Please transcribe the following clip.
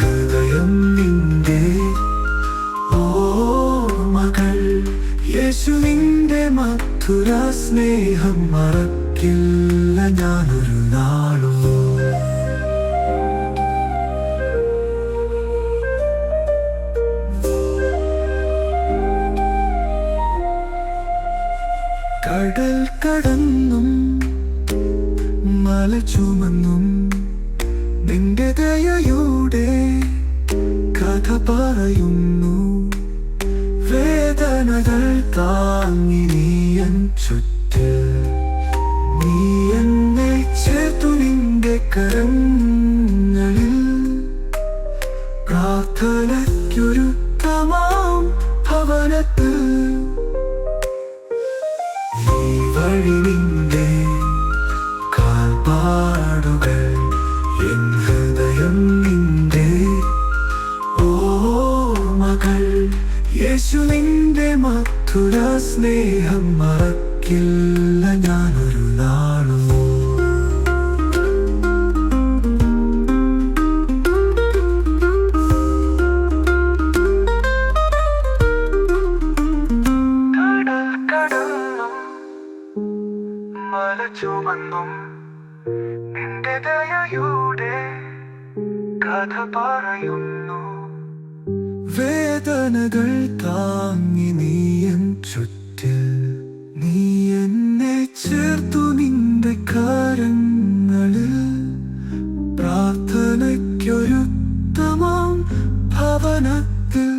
ഹൃദയം നിന്റെ സ്നേഹം മറക്കില്ല ഞാനൊരു നാളും. കടൽ കടന്നും മല ചുമന്നും നിന്റെ ദയയുടെ കഥ പറയുന്നു. വേദനകൾ താങ്ങി നീയൻ ചുറ്റ്. നീ എന്നെ ചേർത്തു നിന്റെ കരങ്ങളിൽ. പ്രാർത്ഥനയ്ക്കൊരു തമാം ഭവനത്തിൽ. മധുര സ്നേഹം മറക്കില്ല ഞാനൊരു നാളും. മല ചുമന്നും നിന്റെ ദയയുടെ കഥ പറയുന്നു. വേദനകൾ താങ്ങി നീയൻ ചുറ്റിൽ നീ എന്നെ ചേർത്തു നിന്റെ കരങ്ങളിൽ. പ്രാർത്ഥനയ്ക്കൊരുത്തമാം ഭവനത്തിൽ